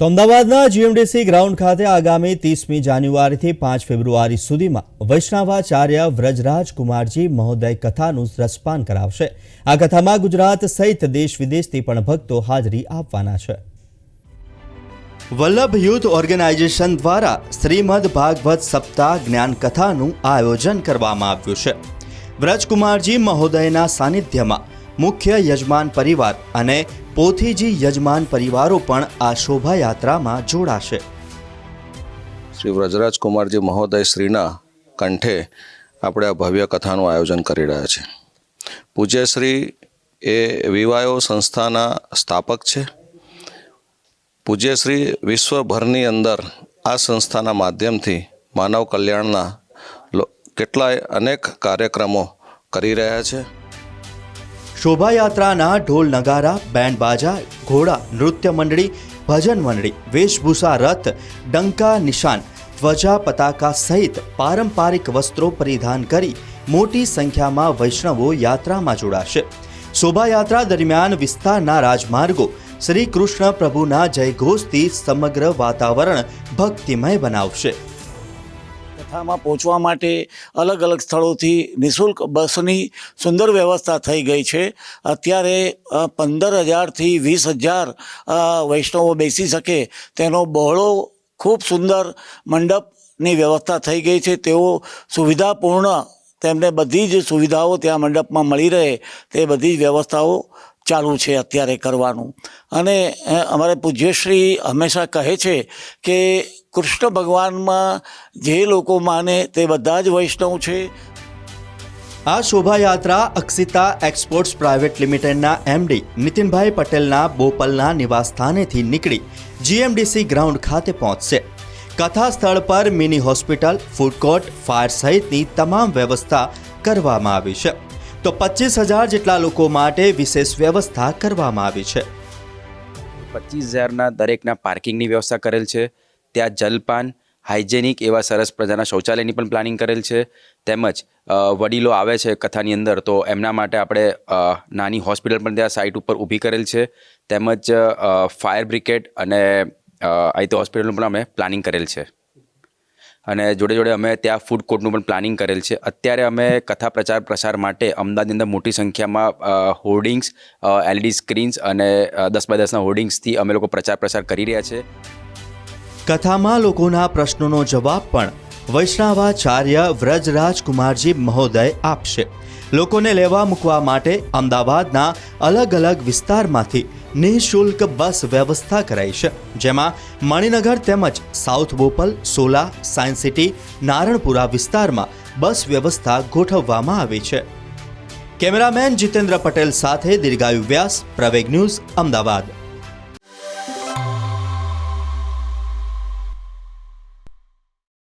તો અમદાવાદના GMDC ground ખાતે આગામી ત્રીસમી જાન્યુઆરીથી પાંચ ફેબ્રુઆરી સુધીમાં વૈષ્ણવાચાર્ય વ્રજરાજ કુમારજી મહોદય કથાનું રસપાન કરાવશે. આ કથામાં ગુજરાત સહિત દેશ વિદેશથી પણ ભક્તો હાજરી આપવાના છે. વલ્લભ યુથ ઓર્ગેનાઇઝેશન દ્વારા શ્રીમદ ભાગવત સપ્તાહ જ્ઞાન કથાનું આયોજન કરવામાં આવ્યું છે. વ્રજકુમારજી મહોદયના સાનિધ્યમાં મુખ્ય યજમાન પરિવાર અને પોથીજી યજમાન પરિવારો પણ આ શોભાયાત્રામાં જોડાશે. શ્રી વ્રજરાજ કુમારજી મહોદય શ્રીના કંઠે આપણે આ ભવ્ય કથાનું આયોજન કરી રહ્યા છે. પૂજ્યશ્રી એ વિવાયો સંસ્થાના સ્થાપક છે. પૂજ્યશ્રી વિશ્વભરની અંદર આ સંસ્થાના માધ્યમથી માનવ કલ્યાણના કેટલાય અનેક કાર્યક્રમો કરી રહ્યા છે. શોભાયાત્રાના ઢોલ નગારા, બેન્ડ બાજા, ઘોડા, નૃત્ય મંડળી, ભજન મંડળી, વેશભૂષા રથ, ડંકા નિશાન ધ્વજા પતાકા સહિત પારંપરિક વસ્ત્રો પરિધાન કરી મોટી સંખ્યામાં વૈષ્ણવો યાત્રામાં જોડાશે. શોભાયાત્રા દરમિયાન વિસ્તારના રાજમાર્ગો શ્રી કૃષ્ણ પ્રભુના જયઘોષથી સમગ્ર વાતાવરણ ભક્તિમય બનાવશે. કથામાં પહોંચવા માટે અલગ અલગ સ્થળોથી નિઃશુલ્ક બસની સુંદર વ્યવસ્થા થઈ ગઈ છે. અત્યારે પંદર હજારથી વીસ હજાર વૈષ્ણવો બેસી શકે તેનો બહોળો, ખૂબ સુંદર મંડપની વ્યવસ્થા થઈ ગઈ છે. તેઓ સુવિધાપૂર્ણ તેમને બધી જ સુવિધાઓ ત્યાં મંડપમાં મળી રહે તે બધી જ વ્યવસ્થાઓ ચાલુ છે અત્યારે કરવાનું. અને અમારે પૂજ્યશ્રી હંમેશા કહે છે કે કૃષ્ણ ભગવાનમાં જે લોકો માને તે બધા જ વૈષ્ણવ છે. આ શોભાયાત્રા અક્ષિતા એક્સપોર્ટ્સ પ્રાઇવેટ લિમિટેડના એમડી નીતિનભાઈ પટેલના બોપલના નિવાસસ્થાનેથી નીકળી જીએમડીસી ગ્રાઉન્ડ ખાતે પહોંચશે. કથા સ્થળ પર mini hospital, food court, fire સહિતની તમામ વ્યવસ્થા કરવામાં આવી છે. તો પચીસ હજાર જેટલા લોકો માટે વિશેષ વ્યવસ્થા કરવામાં આવી છે. પચીસ હજારના દરેકના પાર્કિંગની વ્યવસ્થા કરેલ છે. ત્યાં જલપાન, હાઇજેનિક એવા સરસ પ્રજાના શૌચાલયની પણ પ્લાનિંગ કરેલ છે. તેમજ વડીલો આવે છે કથાની અંદર તો એમના માટે આપણે નાની હોસ્પિટલ પણ ત્યાં સાઇટ ઉપર ઊભી કરેલ છે. તેમજ ફાયર બ્રિગેડ અને આઈ રીતે હોસ્પિટલનું પણ અમે પ્લાનિંગ કરેલ છે. અને જોડે જોડે અમે ત્યાં ફૂડ કોર્ટનું પણ પ્લાનિંગ કરેલ છે. અત્યારે અમે કથા પ્રચાર પ્રસાર માટે અમદાવાદની અંદર મોટી સંખ્યામાં હોર્ડિંગ્સ એલઈડી સ્ક્રીન્સ અને દસ બાય દસના હોર્ડિંગ્સથી અમે લોકો પ્રચાર પ્રસાર કરી રહ્યા છે. કથામાં લોકોના પ્રશ્નોનો જવાબ પણ વૈષ્ણવાચાર્ય વ્રજરાજ કુમારજી મહોદય આપશે. લોકોને લેવા મૂકવા માટે અમદાવાદના અલગ અલગ વિસ્તારમાંથી નિઃશુલ્ક બસ વ્યવસ્થા કરાઈ છે, જેમાં મણિનગર તેમજ south Bopal, Sola science city, Naranpura વિસ્તારમાં બસ વ્યવસ્થા ગોઠવવામાં આવી છે. કેમેરામેન જીતેન્દ્ર પટેલ સાથે દીર્ઘાયુ વ્યાસ, પ્રવેગ ન્યૂઝ, અમદાવાદ.